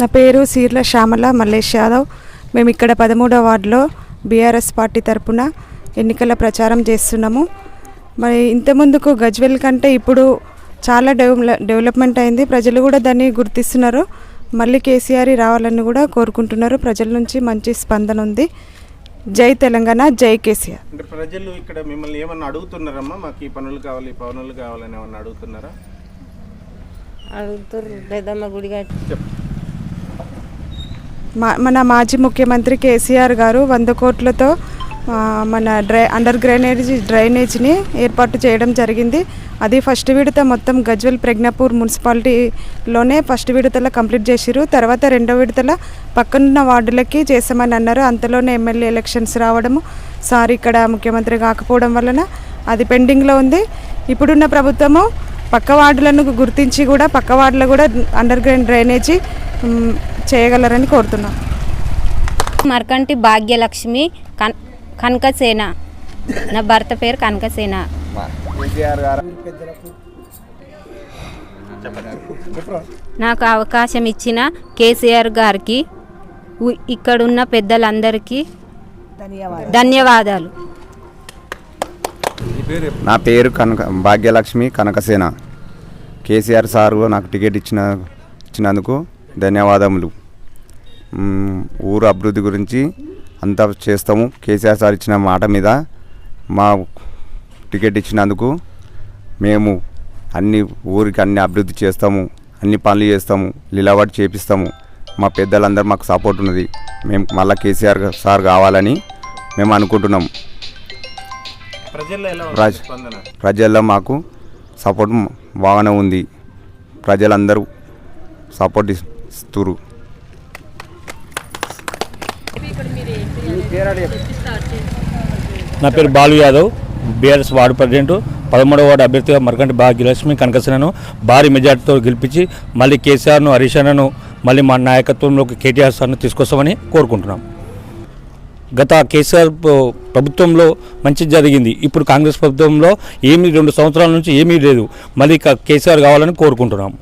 నా పేరు సీర్ల శ్యామల మల్లేష్ యాదవ్. మేము ఇక్కడ పదమూడవ వార్డులో బీఆర్ఎస్ పార్టీ తరపున ఎన్నికల ప్రచారం చేస్తున్నాము. మరి ఇంతకుముందుకు గజ్వెల్ కంటే ఇప్పుడు చాలా డెవల డెవలప్మెంట్ అయింది. ప్రజలు కూడా దాన్ని గుర్తిస్తున్నారు. మళ్ళీ కేసీఆర్ రావాలని కూడా కోరుకుంటున్నారు. ప్రజల నుంచి మంచి స్పందన ఉంది. జై తెలంగాణ జై కేసీఆర్. అంటే ప్రజలు ఇక్కడ మిమ్మల్ని ఏమన్నా అడుగుతున్నారమ్మా? మాకు ఈ పనులు కావాలి ఈ పనులు కావాలని ఏమన్నా అడుగుతున్నారా? అడుగుతారు పెద్దమ్మ గుడి చెప్పు. మన మాజీ ముఖ్యమంత్రి కేసీఆర్ గారు వంద కోట్లతో మన డ్రై అండర్ గ్రైనేజ్ డ్రైనేజ్ని ఏర్పాటు చేయడం జరిగింది. అది ఫస్ట్ విడత మొత్తం గజ్వెల్ ప్రజ్ఞాపూర్ మున్సిపాలిటీలోనే ఫస్ట్ విడతలో కంప్లీట్ చేసిరు తర్వాత రెండో విడతల పక్కనున్న వార్డులకి చేసామని అన్నారు. అంతలోనే ఎమ్మెల్యే ఎలక్షన్స్ రావడము సార్ ఇక్కడ ముఖ్యమంత్రి కాకపోవడం వలన అది పెండింగ్లో ఉంది. ఇప్పుడున్న ప్రభుత్వము పక్క వార్డులను గుర్తించి కూడా పక్క వార్డులో కూడా అండర్ గ్రౌండ్ డ్రైనేజీ చేయగలరని కోరుతున్నాం. మరకంటి భాగ్యలక్ష్మి కన్ కనకసేన. నా భర్త పేరు కనకసేన. నాకు అవకాశం ఇచ్చిన కేసీఆర్ గారికి ఇక్కడున్న పెద్దలందరికీ ధన్యవాదాలు. నా పేరు కనక భాగ్యలక్ష్మి కనకసేన. కేసీఆర్ సార్ నాకు టికెట్ ఇచ్చిన ఇచ్చినందుకు ధన్యవాదములు. ఊరు అభివృద్ధి గురించి అంతా చేస్తాము. కేసీఆర్ సార్ ఇచ్చిన మాట మీద మా టికెట్ ఇచ్చినందుకు మేము అన్ని ఊరికి అన్ని అభివృద్ధి చేస్తాము. అన్ని పనులు చేస్తాము. లీలావాటి చేపిస్తాము. మా పెద్దలందరూ మాకు సపోర్ట్ ఉన్నది. మేము మళ్ళీ కేసీఆర్ సార్ కావాలని మేము అనుకుంటున్నాం. ప్రజల్లో ఎలా ఉంది రాజ్. స్పందన? ప్రజల్లో మాకు సపోర్ట్ బాగానే ఉంది. ప్రజలందరూ సపోర్ట్ ఇస్తురు నా పేరు Balu Yadav BRS ward president పదమూడవ వార్డు అభ్యర్థిగా మరకంటి భాగ్యలక్ష్మి కనకసేనను భారీ మెజార్టీతో గెలిపించి మళ్ళీ కేసీఆర్ను హరీష్ అన్నను మళ్ళీ మా నాయకత్వంలోకి కేటీఆర్ సార్ను తీసుకొస్తామని కోరుకుంటున్నాం. గత కేసీఆర్ ప్రభుత్వంలో మంచి జరిగింది. ఇప్పుడు కాంగ్రెస్ ప్రభుత్వంలో ఏమీ రెండు సంవత్సరాల నుంచి ఏమీ లేదు. మళ్ళీ క- కేసీఆర్ కావాలని కోరుకుంటున్నాం.